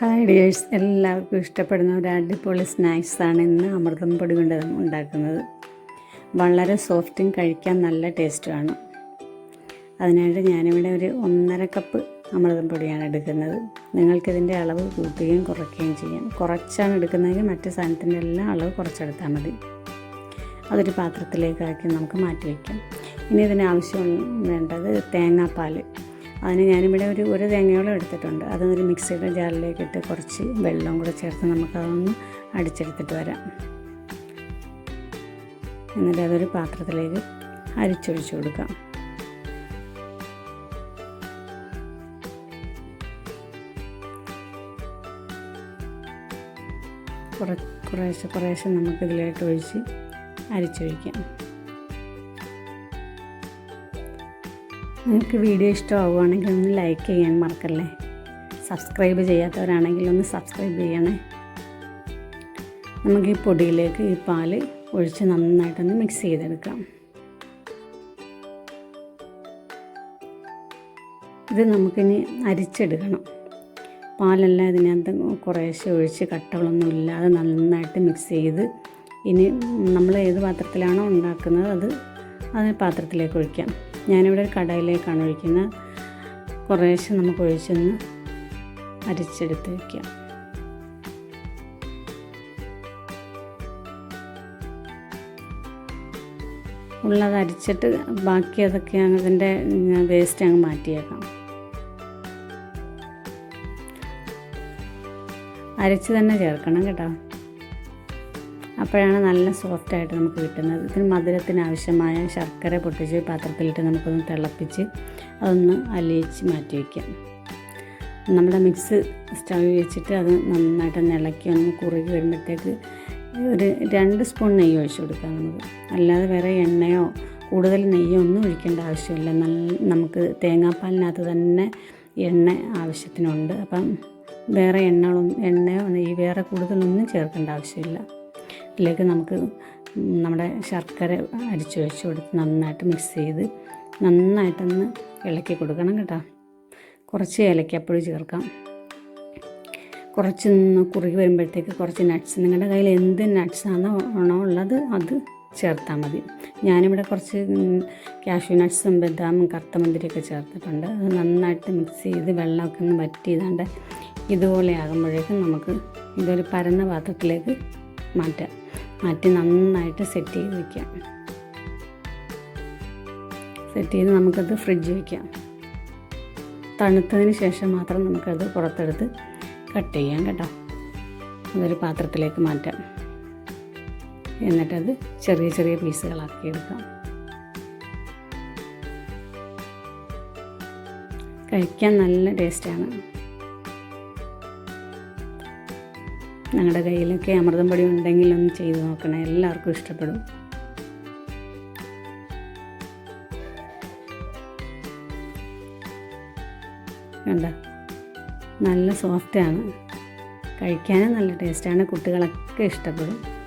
Hi dears എല്ലാവർക്കും ഇഷ്ടപ്പെടുന്ന ഒരു അടിപൊളി സ്നാക്സാണ് ഇന്ന് അമൃതം പൊടി കൊണ്ട് ഉണ്ടാക്കുന്നത്. വളരെ സോഫ്റ്റും കഴിക്കാൻ നല്ല ടേസ്റ്റുമാണ്. അതിനായിട്ട് ഞാനിവിടെ ഒരു ഒന്നര കപ്പ് അമൃതം പൊടിയാണ് എടുക്കുന്നത്. നിങ്ങൾക്കിതിന്റെ അളവ് കൂട്ടുകയും കുറയ്ക്കുകയും ചെയ്യാം. കുറച്ചാണ് എടുക്കുന്നതെങ്കിൽ മറ്റു സാധനത്തിന്റെ എല്ലാം അളവ് കുറച്ചെടുത്താൽ മതി. അതൊരു പാത്രത്തിലേക്കാക്കി നമുക്ക് മാറ്റി വയ്ക്കാം. ഇനി ഇതിന് ആവശ്യം വേണ്ടത് തേങ്ങാപ്പാൽ അതിന് ഞാനിവിടെ ഒരു ഒരു തേങ്ങയോളം എടുത്തിട്ടുണ്ട്. അതൊരു മിക്സിയുടെ ജാറിലേക്ക് ഇട്ട് കുറച്ച് വെള്ളം കൂടെ ചേർത്ത് നമുക്കതൊന്ന് അടിച്ചെടുത്തിട്ട് വരാം. എന്നിട്ട് അതൊരു പാത്രത്തിലേക്ക് അരിച്ചൊഴിച്ചു കൊടുക്കാം. കുറ കുറേശ്ശെ കുറേശ്ശെ നമുക്കിതിലേക്ക് ഒഴിച്ച് അരിച്ചൊഴിക്കാം. നിങ്ങൾക്ക് വീഡിയോ ഇഷ്ടമാവുകയാണെങ്കിൽ ഒന്ന് ലൈക്ക് ചെയ്യാൻ മറക്കല്ലേ? സബ്സ്ക്രൈബ് ചെയ്യാത്തവരാണെങ്കിൽ ഒന്ന് സബ്സ്ക്രൈബ് ചെയ്യണേ. നമുക്ക് ഈ പൊടിയിലേക്ക് ഈ പാൽ ഒഴിച്ച് നന്നായിട്ടൊന്ന് മിക്സ് ചെയ്തെടുക്കാം. ഇത് നമുക്കിനി അരിച്ചെടുക്കണം. പാലെല്ലാം ഇതിനകത്ത് കുറേശ്ശെ ഒഴിച്ച് കട്ടകളൊന്നും ഇല്ലാതെ നന്നായിട്ട് മിക്സ് ചെയ്ത് ഇനി നമ്മൾ ഏത് പാത്രത്തിലാണോ ഉണ്ടാക്കുന്നത് അത് അതിന് പാത്രത്തിലേക്ക് ഒഴിക്കാം. ഞാനിവിടെ ഒരു കടയിലേക്കാണ് ഒഴിക്കുന്നത്. കുറേശ്ശെ നമുക്ക് ഒഴിച്ചൊന്ന് അരിച്ചെടുത്ത് വയ്ക്കാം ഉള്ളത് അരിച്ചിട്ട് ബാക്കി അതൊക്കെ അതിന്റെ വേസ്റ്റ് അങ്ങ് മാറ്റിയേക്കാം. അരച്ച് തന്നെ ചേർക്കണം കേട്ടോ. അപ്പോഴാണ് നല്ല സോഫ്റ്റായിട്ട് നമുക്ക് കിട്ടുന്നത്. ഇതിന് മധുരത്തിന് ആവശ്യമായ ശർക്കര പൊട്ടിച്ച് പാത്രത്തിലിട്ട് നമുക്കൊന്ന് തിളപ്പിച്ച് അതൊന്ന് അലിയിച്ച് മാറ്റി വയ്ക്കാം. നമ്മുടെ മിക്സ് സ്റ്റവ് വെച്ചിട്ട് അത് നന്നായിട്ട് ഇളക്കി ഒന്ന് കുറുകി വരുമ്പോഴത്തേക്ക് ഒരു രണ്ട് സ്പൂൺ നെയ്യ് ഒഴിച്ചു കൊടുക്കാം നമുക്ക്. അല്ലാതെ വേറെ എണ്ണയോ കൂടുതൽ നെയ്യോ ഒന്നും ഒഴിക്കേണ്ട ആവശ്യമില്ല. നല്ല നമുക്ക് തേങ്ങാപ്പാലിനകത്ത് തന്നെ എണ്ണ ആവശ്യത്തിനുണ്ട്. അപ്പം വേറെ എണ്ണകളൊന്നും എണ്ണയോ നെയ്യ് വേറെ കൂടുതലൊന്നും ചേർക്കേണ്ട ആവശ്യമില്ല. ഇതിലേക്ക് നമുക്ക് നമ്മുടെ ശർക്കര അരിച്ച് വെച്ച് കൊടുത്ത് നന്നായിട്ട് മിക്സ് ചെയ്ത് നന്നായിട്ടൊന്ന് ഇളക്കി കൊടുക്കണം കേട്ടോ. കുറച്ച് ഏലക്കപ്പൊടി ചേർക്കാം. കുറച്ച് നിന്ന് കുറുകി വരുമ്പോഴത്തേക്ക് കുറച്ച് നട്ട്സ് നിങ്ങളുടെ കയ്യിൽ എന്ത് നട്ട്സാണോ ആണോ ഉള്ളത് അത് ചേർത്താൽ മതി. ഞാനിവിടെ കുറച്ച് കാഷ്യൂ നട്ട്സും ബദാമും കറുത്തമുന്തിരിയൊക്കെ ചേർത്തിട്ടുണ്ട്. അത് നന്നായിട്ട് മിക്സ് ചെയ്ത് വെള്ളമൊക്കെ ഒന്ന് വറ്റി ഇതാണ്ട് ഇതുപോലെ ആകുമ്പോഴേക്കും നമുക്ക് ഇതൊരു പരന്ന പാത്രത്തിലേക്ക് മാറ്റാം. മാറ്റി നന്നായിട്ട് സെറ്റ് ചെയ്ത് വയ്ക്കാം സെറ്റ് ചെയ്ത് നമുക്കത് ഫ്രിഡ്ജ് വയ്ക്കാം തണുത്തതിന് ശേഷം മാത്രം നമുക്കത് പുറത്തെടുത്ത് കട്ട് ചെയ്യാം കേട്ടോ. അതൊരു പാത്രത്തിലേക്ക് മാറ്റാം. എന്നിട്ടത് ചെറിയ ചെറിയ പീസുകളാക്കി എടുക്കാം. കഴിക്കാൻ നല്ല ടേസ്റ്റാണ്. ഞങ്ങളുടെ കയ്യിലൊക്കെ അമൃതം പൊടി ഉണ്ടെങ്കിൽ ഒന്ന് ചെയ്ത് നോക്കണേ. എല്ലാവർക്കും ഇഷ്ടപ്പെടും. കണ്ട? നല്ല സോഫ്റ്റാണ് കഴിക്കാനും നല്ല ടേസ്റ്റാണ് കുട്ടികളൊക്കെ ഇഷ്ടപ്പെടും.